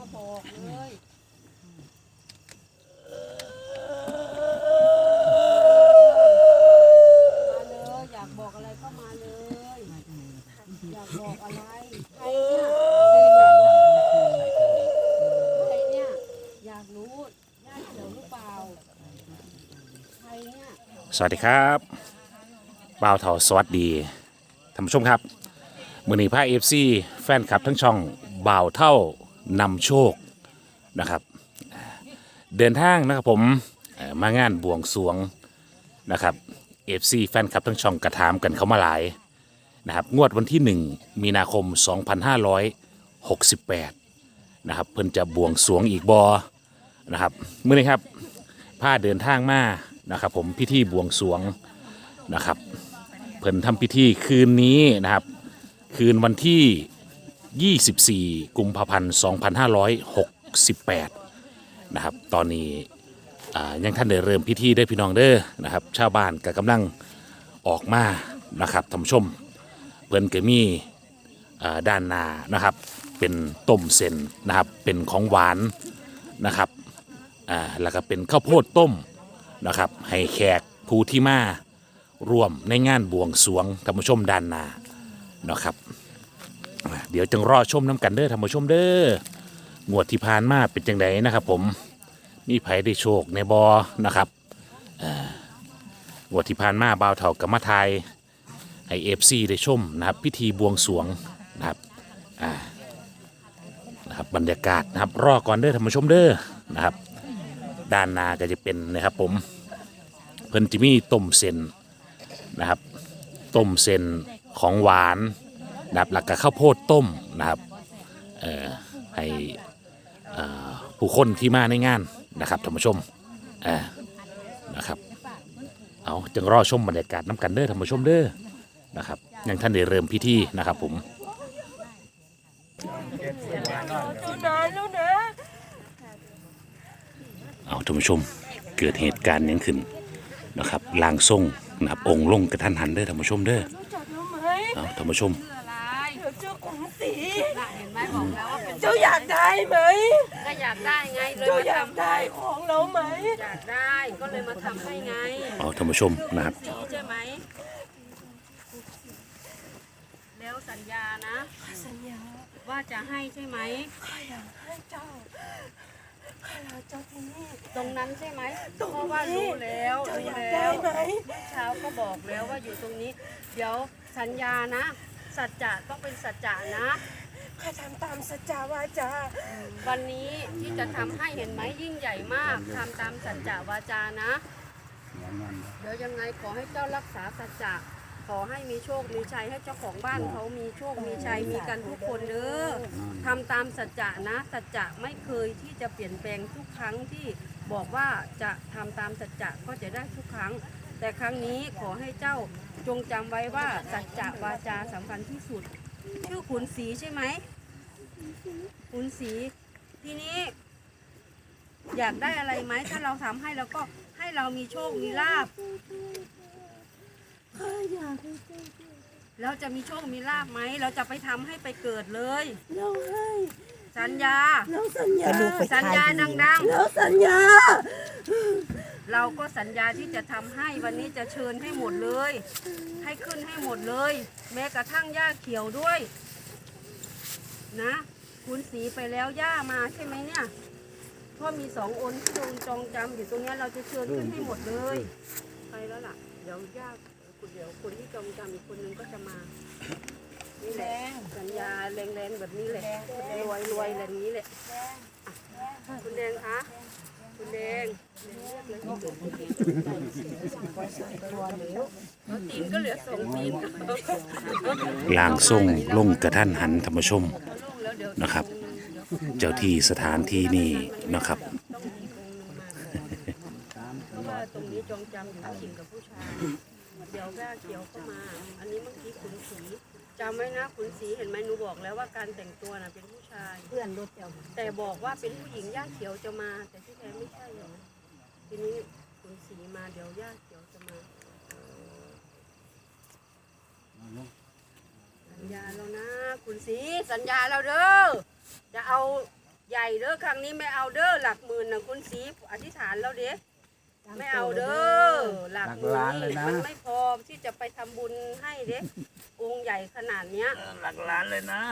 มาบอกเลยมาเลยอยากบอกอะไรก็มาเลย อยากบอกอะไรใครเนี่ยใครเนี่ยอยากรู้ญาติเขียวหรือเปล่าใครเนี่ยสวัสดีครับบ่าวเถาสวัสดีท่านผู้ชมครับ มือนีพาเอฟซีแฟนคลับทั้งช่องบ่าวเท่า นำโชคนะครับเดินทางนะครับผมมางานบวงสรวงนะครับเอฟซีแฟนคลับทั้งช่องกระถามกันเข้ามาหลายนะครับงวดวันที่ 1 มีนาคม 2568นะครับเพิ่นจะบวงสรวงอีกบอนะครับเมื่อนี้ครับพาเดินทางมานะครับผมพิธีบวงสรวงนะครับเพิ่นทำพิธีคืนนี้นะครับคืนวันที่ 24 กุมภาพันธ์ 2568 นะครับ ตอนนี้อ่ายังท่านได้เริ่มพิธีได้อพี่น้องเด้อนะครับ ชาวบ้านก็กำลังออกมานะครับท่านผู้ชม เพิ่นก็มีอ่าด้านหน้านะครับ เป็นต้มเส้นนะครับ เป็นของหวานนะครับอ่าแล้วก็เป็นข้าวโพดต้มนะครับ ให้แขกผู้ที่มาร่วมในงานบวงสรวงท่านผู้ชมด้านหน้านะครับ เดี๋ยวจึงรอชมน้ำกันเด้อท่านผู้ชมเด้องวดที่ผ่านมาเป็นจังไดนะครับ ผมมีไผได้โชคในบอนะครับงวดที่ผ่านมาบ่าวเถากับมาไทยให้เอฟซีได้ชมนะครับ พิธีบวงสรวงนะครับอ่านะครับบรรยากาศนะครับรอก่อนเด้อท่านผู้ชมเด้อนะครับ ด้านหนาก็จะเป็นนะครับ ผมเพิ่นจะมีต้มเส้นนะครับต้มเส้นของหวาน นะครับหลักกับข้าวโพดต้มนะครับให้ผู้คนที่มาในงานนะครับท่านผู้ชมนะครับเอาจึงรอชมบรรยากาศน้ำกันเด้อท่านผู้ชมเด้อนะครับยังท่านได้เริ่มพิธีนะครับผมเอาท่านผู้ชมเกิดเหตุการณ์ยังขึ้นนะครับลางทรงนะครับองค์ลงกระทันหันเด้อท่านผู้ชมเด้อรู้จักรู้ไหมเอาท่านผู้ชม วเจ้าขุนศรีน่ะเห็นไหมบอกแล้วว่าเป็นเจ้าอยากได้ไหม ก็อยากได้ไงเลยเจ้ามาอยากทำได้ของเราไหม อยากได้ก็เลยมาทำให้ไงเอาท่านผู้ชมนะครับสีใช่ไหมแล้วสัญญานะ สัญญาว่าจะให้ใช่ไหม ข้าอยากให้เจ้าข้าอยากเจ้าที่นี่ตรงนั้นใช่ไหมตรงนี้เพราะว่ารู้แล้วเจ้ารู้อยากแล้ได้ว ไหมเมื่อเช้าก็บอกแล้วว่าอยู่ตรงนี้ เดี๋ยวสัญญานะ สัจจะต้องเป็นสัจจะนะ ข้าทำตามสัจจาวาจา วันนี้ที่จะทำให้เห็นไหมยิ่งใหญ่มากทำตามสัจจะวาจานะ เดี๋ยวยังไงขอให้เจ้ารักษาสัจจะขอให้มีโชค มีชัยให้เจ้าของบ้านเขามีโชค มีชัย มีกันทุกคนเด้อทำตามสัจจะนะ สัจจะไม่เคยที่จะเปลี่ยนแปลงทุกครั้งที่บอกว่าจะทำตามสัจจะก็จะได้ทุกครั้ง แต่ครั้งนี้ขอให้เจ้าจงจำไว้ว่าสัจจะวาจาสำคัญที่สุด ชื่อขุนศรีใช่ไหมขุนศรีทีนี้ อยากได้อะไรไหมถ้าเราทำให้เราก็ให้เรามีโชค มีลาบข้าอยากให้เจ้าเราจะมีโชค มีลาบไหม เราจะไปทำให้ไปเกิดเลย เราให้สัญญา เราสัญญาสัญญาดังเราสัญญาๆ เราก็สัญญาที่จะทำให้วันนี้จะเชิญให้หมดเลย ให้ขึ้นให้หมดเลย แม้กระทั่งหญ้าเขียวด้วย นะคุณสีไปแล้วหญ้ามาใช่ไหมเนี่ยเพราะมีสององค์ที่โดนจองจำอยู่ตรงเนี้ยเราจะเชิญขึ้นให้หมดเลย ไปแล้วล่ะ เดี๋ยวญาติเดี๋ยวคนที่จองจำอีกคนนึงก็จะมานี่แหละสัญญาแรงๆแบบนี้แหละรวยรวยๆแบบนี้แหละอะคุณแดงคะ คุณแดงแล้วตีนก็เหลือสองตีนลางทรงลงกระทันหันท่านผู้ชมแล้วเดี๋ยวนะครับ เจ้าที่สถานที่นี่นะครับเพราะว่าตรงนี้จองจำอยู่ผู้หญิงกับผู้ชายเดี๋ยวก้าเขียวเข้ามา อันนี้เมื่อกี้ขุนสีจำไว้นะขุนสีเห็นไหมหนูบอกแล้วว่าการแต่งตัวน่ะเป็นผู้ ชาย เพื่อนรถเจ้าแต่บอกว่าเป็นผู้หญิงย่าเขียวจะมา แต่ที่แท้ไม่ใช่หรอกนะทีนี้ขุนสีมาเดี๋ยวย่าเขียวจะมาสัญญาแล้วนะขุนสีสัญญาแล้วเด้อจะเอายญ่เด้อครั้งนี้ไม่เอาเด้อหลักหมื่นนะคุณสีอธิษฐานแล้วเด้ไม่เอาเด้อหลักหมื่นนี่มันไม่พอที่จะไปทำบุญให้เด้องค์ใหญ่ขนาดเนี้ยหลักล้านเลยนะ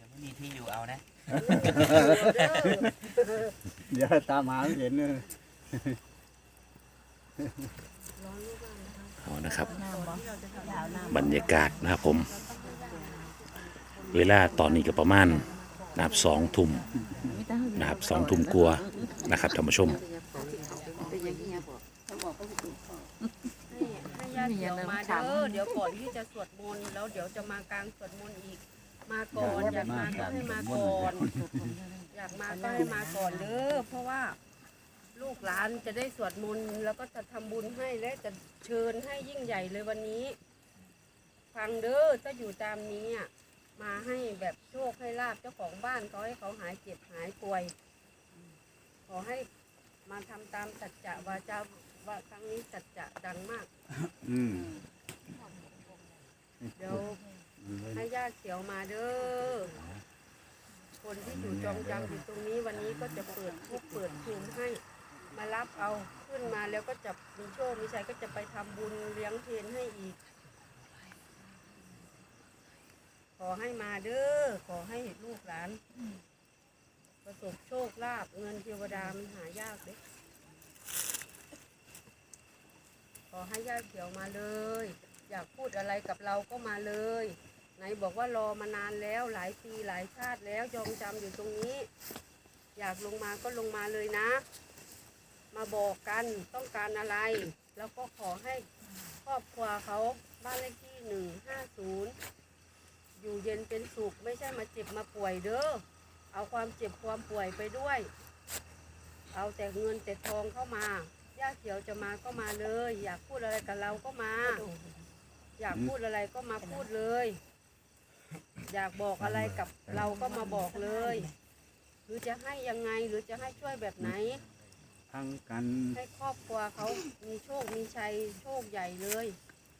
ยังไม่มีที่อยู่เอานะเดี๋ยวตามหาไม่เห็นเลยเอานะครับ บรรยากาศนะครับผม เวลาตอนนี้ก็ประมาณนะครับสองทุ่มนะครับสองทุ่มกลัวานะครับท่านผู้ชม ให้ให้ ญาติเดี๋ยวมาเด้อเดี๋ยวก่อนที่จะสวดมนต์แล้วเดี๋ยวจะมากลางสวดมนต์อีก มาก่อนอยากมาก็ให้มาก่อน อยากมาก็ให้มาก่อนเด้อเพราะว่า ลูกหลานจะได้สวดมนต์แล้วก็จะทำบุญให้และจะเชิญให้ยิ่งใหญ่เลยวันนี้ ฟังเด้อถ้าอยู่ตามนี้อะมาให้แบบโชคให้ลาบเจ้าของบ้านเขาให้เขาหายเจ็บหายป่วย ขอให้มาทำตามสัจจะวาจา ว่าครั้งนี้สัจจะดังมาก อืมเดี๋ยวให้ญาติเขียวมาเด้อ คนที่อยู่จองจำอยู่ตรงนี้วันนี้ก็จะเปิดทุกเปิดภูมิให้ มารับเอาขึ้นมาแล้วก็จะมีโชคมีชัยก็จะไปทำบุญเลี้ยงเพลนให้อีก ขอให้มาเด้อ ขอให้ลูกหลาน ประสบโชคลาภเงินเทวดามันหายากเลย ขอให้ญาติเขียวมาเลย อยากพูดอะไรกับเราก็มาเลย ไหนบอกว่ารอมานานแล้วหลายปีหลายชาติแล้วยอมจำอยู่ตรงนี้ อยากลงมาก็ลงมาเลยนะ มาบอกกันต้องการอะไร แล้วก็ขอให้ครอบครัวเขาบ้านเลขที่หนึ่งห้าศูนย์อยู่เย็นเป็นสุขไม่ใช่มาเจ็บมาป่วยเด้อเอาความเจ็บความป่วยไปด้วย เอาแต่เงินแต่ทองเข้ามา ย่าเขียวจะมาก็มาเลย อยากพูดอะไรกับเราก็มา อยากพูดอะไรก็มาพูดเลย อยากบอกอะไรกับเราก็มาบอกเลย หรือจะให้ยังไงหรือจะให้ช่วยแบบไหน ทั้งกัน ให้ครอบครัวเขามีโชคมีชัยโชคใหญ่เลย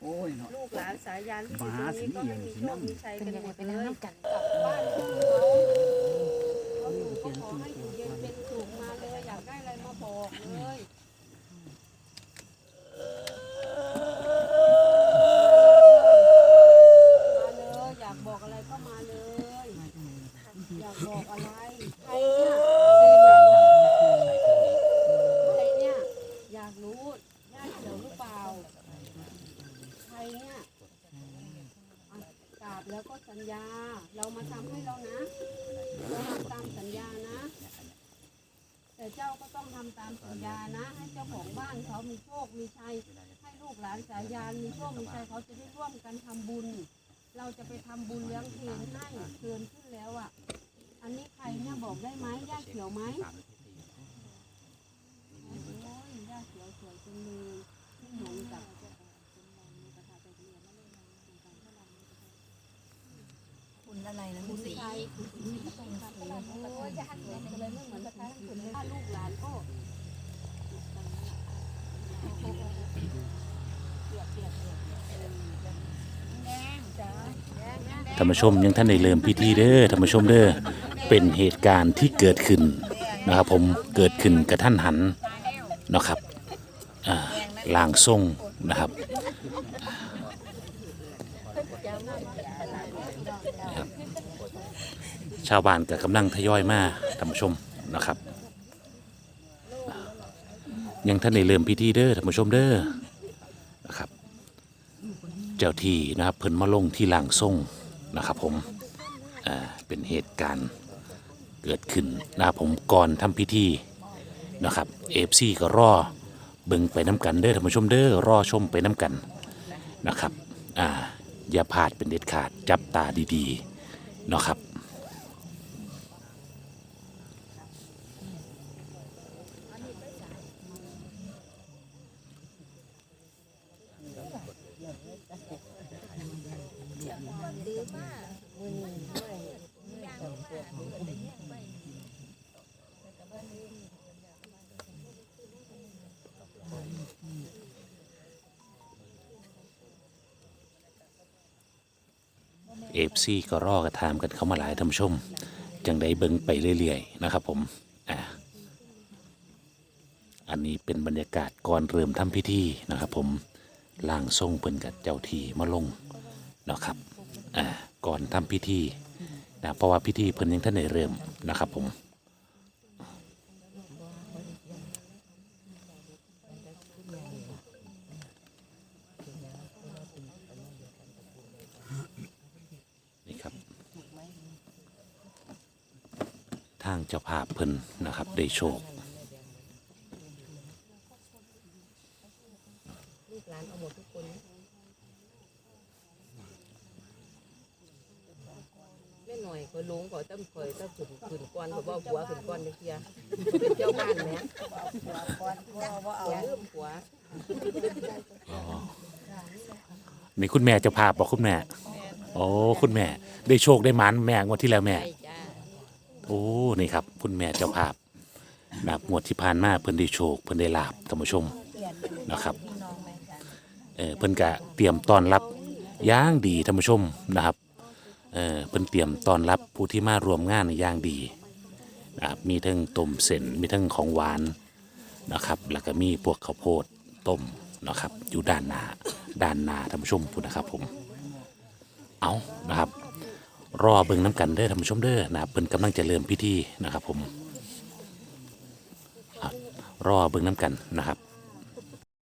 โอ้ยเนาะ ลูกหลานสายยานที่อยู่ตรงนี้ก็ให้มีโชคมีชัยกันหมดเป็นเลยังไงยน้ำกันกลับบ้านช่องเขาเขาอยู่ก็ขอให้อยู่เย็นเป็นสุขมาเลย อยากได้อะไรมาบอกเลยมาเลยอยากบอกอะไรก็มาเลย อยากบอกอะไรใครเนี่ยใครเนี่ยอยากรู้ญาติเขียวหรือเปล่า ใครเนี่ยอะกราบแล้วก็สัญญา เรามา ทำให้เรานะเราทำตามสัญญานะ แต่เจ้าก็ต้องทำตามสัญญานะ ให้เจ้าของบ้านเขามีโชค มีชัย ให้ลูกหลานสายยานมีโชค มีชัยเขาจะได้ร่วมกันทำบุญ เราจะไปทำบุญเลี้ยงเพลนให้เชินขึ้นแล้วอะ อันนี้ใครเนี่ยบอกได้ไหมย่าเขียวไหมโอ้ยย่าเขียวสวยจังเลยไม่เหมือนกับ คุณอะไรนะ คุ คุณ ณสี ชายคุณสีต้องครับโอ้ยย่าเขียวเลยไม่เหมือนกับใคร ทั้งคุณเลยถ้าลูกหลานก็แดงจ้าแดงแดงท่านผู้ชมยังท่านได้เริ่มพิธีเด้อท่านผู้ชมเด้อเป็นเหตุการณ์ที่เกิดขึ้นนะครับ ผมเกิดขึ้นกระท่านหันนะครับอ่าลางทรงนะครับ ชาวบ้านก็กำลังทยอยมาท่านผู้ชมนะครับ ยังท่านได้เริ่มพิธีเด้อท่านผู้ชมเด้อนะครับ เจ้าที่นะครับเพิ่นมาลงที่ลางทรงนะครับ ผมอ่าเป็นเหตุการณ์เกิดขึ้นนะครับผมก่อนทำพิธีนะครับเอฟซีก็รอเบิ่งไปน้ำกันเด้อท่านผู้ชมเด้อรอชมไปน้ำกันนะครับอ่าอย่าพลาดเป็นเด็ดขาดจับตาดีๆนะครับ เอฟซีก็รอกระทามกันเข้ามาหลายท่านผู้ชม จังได้เบิ่งไปเรื่อยๆ นะครับผมอ่าอันนี้เป็นบรรยากาศก่อนเริ่มทำพิธีนะครับผมล่างทรงเพิ่นกับเจ้าทีมาลงนะครับอ่าก่อนทำพิธีนะเพราะว่าพิธีเพิ่นยังท่านได้เริ่มนะครับผม นี่ครับ ทาง เจ้าภาพเพิ่นนะครับ ได้โชคแม่หน่อยก็ลงก็ต้องคอยต้องขึ้นขึ้นก้อนเพราะว่าหัวขึ้นก้อนเดียวเป็นเจ้าบ้านแหม่อย่าลืมหัวนี่คุณแม่เจ้าภาพบอกคุณแม่ โอ้ คุณแม่ ได้โชคได้หมันแม่งวดที่แล้วแม่ไปจ้า โอ้นี่ครับคุณแม่เจ้าภาพนะครับงวดที่ผ่านมาเพิ่นได้โชคเพิ่นได้ลาบท่านผู้ชมนะครับเออเพิ่นกะเตรียมต้อนรับย่างดีท่านผู้ชมนะครับเออเพิ่นเตรียมต้อนรับผู้ที่มารวมงานย่างดีนะครับมีทั้งต้มเส้นมีทั้งของหวานนะครับแล้วก็มีพวกข้าวโพดต้มนะครับอยู่ด้านหน้าด้านหน้าท่านผู้ชมพูดนะครับผมเอานะครับ รอเบิ่งน้ำกันเด้อท่านผู้ชมเด้อนะครับเพิ่นกำลังจะเริ่มพิธีนะครับผมอะรอเบิ่งน้ำกันนะครับ